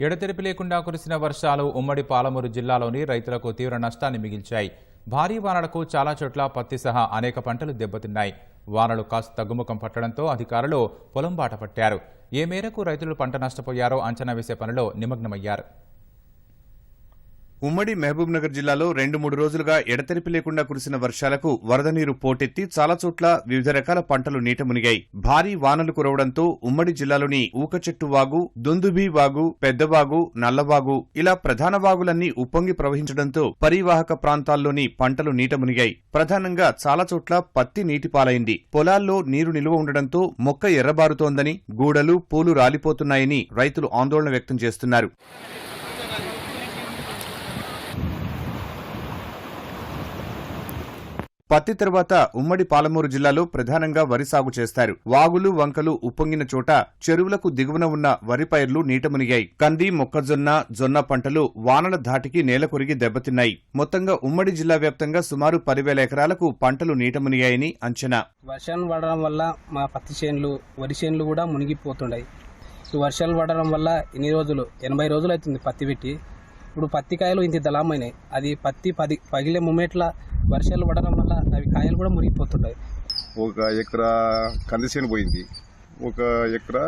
ఎడతెరిపి లేకుండా కురిసిన వర్షాలు ఉమ్మడి పాలమూరు జిల్లాలోని రైతులకు తీవ్ర నష్టాన్ని మిగిల్చాయి. భారీ వానలకు చాలా చోట్ల పత్తి సహా అనేక పంటలు దెబ్బతిన్నాయి. వానలు కాస్త తగ్గుముఖం పట్టడంతో అధికారులు పొలం బాట పట్టారు. ఏ మేరకు రైతులు పంట నష్టపోయారో అంచనా వేసే పనిలో నిమగ్నమయ్యారు. ఉమ్మడి మహబూబ్నగర్ జిల్లాలో రెండు మూడు రోజులుగా ఎడతెరిపి లేకుండా కురిసిన వర్షాలకు వరద నీరు పోటెత్తి చాలా చోట్ల వివిధ రకాల పంటలు నీట మునిగాయి. భారీ వానలు కురవడంతో ఉమ్మడి జిల్లాలోని ఊకచెట్టు వాగు దుందుబి వాగు పెద్దవాగు నల్లవాగు ఇలా ప్రధాన వాగులన్నీ ఉప్పొంగి ప్రవహించడంతో పరివాహక ప్రాంతాల్లోని పంటలు నీట మునిగాయి. ప్రధానంగా చాలా చోట్ల పత్తి నీటి పాలైంది. పొలాల్లో నీరు నిలువ ఉండడంతో మొక్క ఎర్రబారుతోందని గూడలు పూలు రాలిపోతున్నాయని రైతులు ఆందోళన వ్యక్తం చేస్తున్నారు. పత్తి తర్వాత ఉమ్మడి పాలమూరు జిల్లాలో ప్రధానంగా వరి సాగు చేస్తారు. వాగులు వంకలు ఉప్పొంగిన చోట చెరువులకు దిగువన ఉన్న వరి పైర్లు నీటమునిగాయి. కంది మొక్కజొన్న జొన్న పంటలు వానల ధాటికి నేల కొరిగి దెబ్బతిన్నాయి. మొత్తంగా ఉమ్మడి జిల్లా వ్యాప్తంగా సుమారు పదివేల ఎకరాలకు పంటలు నీటమునిగాయని అంచనా. వర్షాలు పడడం వల్ల మా పత్తి చేనులు వరి చేనులు కూడా మునిగిపోతున్నాయి వర్షాలు పడడం వల్ల ఎన్ని రోజులు? ఎనభై రోజులు అవుతుంది పత్తి పెట్టి. ఇప్పుడు పత్తి కాయలు ఇంత దళమైనాయి. అది పత్తి పది పగిలే మూమెంట్ల వర్షాలు పడడం వల్ల అవి కాయలు కూడా మురిగిపోతుంటాయి ఒక ఎకరా కంది చేను పోయింది. ఒక ఎకరా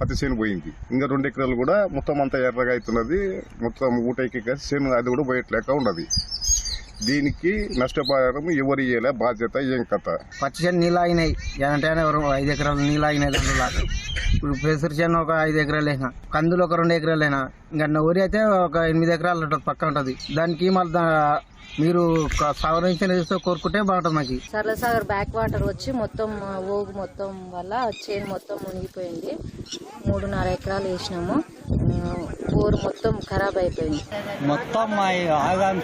పత్తి చేను పోయింది. ఇంకా రెండు ఎకరాలు కూడా మొత్తం అంతా ఎర్రగా అవుతున్నది. మొత్తం ఊటైకి చేను అది కూడా పోయేట్లేక ఉన్నది దీనికి నష్టపరిహారం ఎవరు ఇయ్యలే? బాధ్యత ఏం కథ? పచ్చి చేను నీళ్ళు ఆగినాయి. అంటే ఎవరు? ఐదు ఎకరాలు నీళ్ళు ఆగినాయి దాంట్లో ఇప్పుడు పెసరు చేను ఒక ఐదు ఎకరాలు వేసిన కందులు ఒక రెండు ఎకరాలు అయినా ఇంకా వరి అయితే ఒక ఎనిమిది ఎకరాలు ఉంటుంది పక్క ఉంటుంది. దానికి మళ్ళీ మీరు సవరించిన చేస్తే కోరుకుంటే బాగుంటుంది మాకు. సరళసాగర్ బ్యాక్ వాటర్ వచ్చి మొత్తం ఓగు మొత్తం వల్ల చేను మొత్తం మునిగిపోయింది. మూడున్నర ఎకరాలు వేసినాము. బోరు మొత్తం ఖరాబ్ అయిపోయింది. మొత్తం మా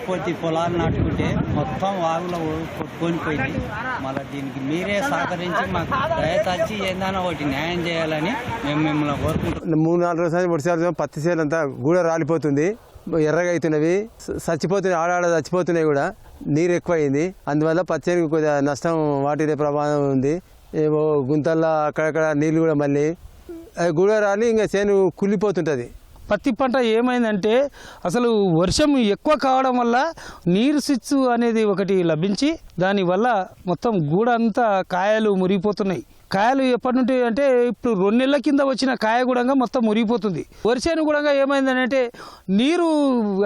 పోతే పొలాలు నాటుకుంటే మొత్తం వాగులో కొట్టుకొని పోయింది మళ్ళీ దీనికి మీరే సహకరించి మాకు దయతచ్చి ఏదైనా ఒకటి న్యాయం చేయాలని మేము మిమ్మల్ని కోరుకుంటున్నాం. మూడు నాలుగు రోజులు వర్షాలు పత్తి చేలు అంతా గూడ రాలిపోతుంది. ఎర్రగా అవుతున్నవి చచ్చిపోతున్నాయి ఆడాడ చచ్చిపోతున్నాయి కూడా నీరు ఎక్కువైంది అందువల్ల పత్తి చేనుకు కొద్దిగా నష్టం వాటిదే ప్రమాదం ఉంది. ఏవో గుంతల్లో అక్కడక్కడ నీళ్ళు కూడా మళ్ళీ అది గూడ రాలి ఇంకా చేను కుళ్ళిపోతుంటుంది. పత్తి పంట ఏమైందంటే అసలు వర్షం ఎక్కువ కావడం వల్ల నీరు స్విచ్ అనేది ఒకటి లభించి దానివల్ల మొత్తం గూడంతా కాయలు మురిగిపోతున్నాయి. కాయలు ఎప్పటి నుండి అంటే ఇప్పుడు రెండు నెలల కింద వచ్చిన కాయ కూడా మొత్తం మురిగిపోతుంది. వర్షాన్ని కూడా ఏమైందంటే నీరు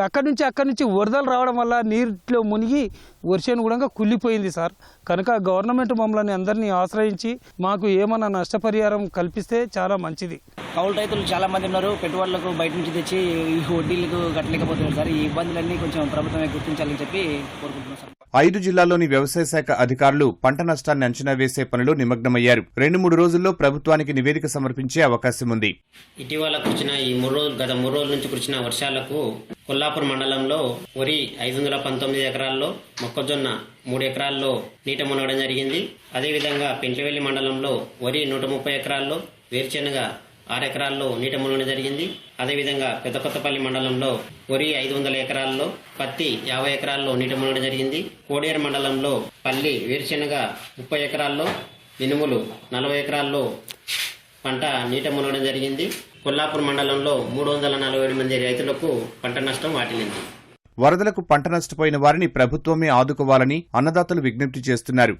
అక్కడి నుంచి అక్కడి నుంచి వరదలు రావడం వల్ల నీటిలో మునిగి వర్షాన్ని కూడా కుళ్ళిపోయింది సార్. కనుక గవర్నమెంట్ మమ్మల్ని అందరినీ ఆశ్రయించి మాకు ఏమన్నా నష్టపరిహారం కల్పిస్తే చాలా మంచిది. కౌలు రైతులు చాలా మంది ఉన్నారు. పెట్టుబడులకు బయట నుంచి తెచ్చి ఈ వడ్డీలకు కట్టలేకపోతున్నారు సార్. ఈ ఇబ్బందులన్నీ కొంచెం ప్రభుత్వమే గుర్తించాలని చెప్పి కోరుకుంటున్నాం సార్. ఐదు జిల్లాల్లోని వ్యవసాయ శాఖ అధికారులు పంట నష్టాన్ని అంచనా వేసే పనిలో నిమగ్నమయ్యారు. రెండు మూడు రోజుల్లో ప్రభుత్వానికి నివేదిక సమర్పించే అవకాశం ఉంది. ఇటీవల కురిచిన ఈ మూడు రోజులు గత మూడు రోజుల నుంచి కురిసిన వర్షాలకు కొల్లాపూర్ మండలంలో వరి ఐదు వందల పంతొమ్మిది ఎకరాల్లో మొక్కజొన్న మూడు ఎకరాల్లో నీట మునగడం జరిగింది. అదేవిధంగా పెంట్లవెల్లి మండలంలో వరి నూట ముప్పై ఎకరాల్లో వేరుశెనగ ఆరు ఎకరాల్లో నీట మునగడం జరిగింది. అదేవిధంగా పెద్ద కొత్తపల్లి మండలంలో వరి ఐదు వందల ఎకరాల్లో పత్తి యాభై ఎకరాల్లో నీట మునగడం జరిగింది. కోడేరు మండలంలో పల్లి వేరుశెనగ ముప్పై ఎకరాల్లో మినుములు నలభై ఎకరాల్లో పంట నీట మునగడం జరిగింది. కొల్లాపూర్ మండలంలో మూడు వందల నలభై ఏడు మంది రైతులకు పంట నష్టం వాటిల్లింది. వరదలకు పంట నష్టపోయిన వారిని ప్రభుత్వమే ఆదుకోవాలని అన్నదాతలు విజ్ఞప్తి చేస్తున్నారు.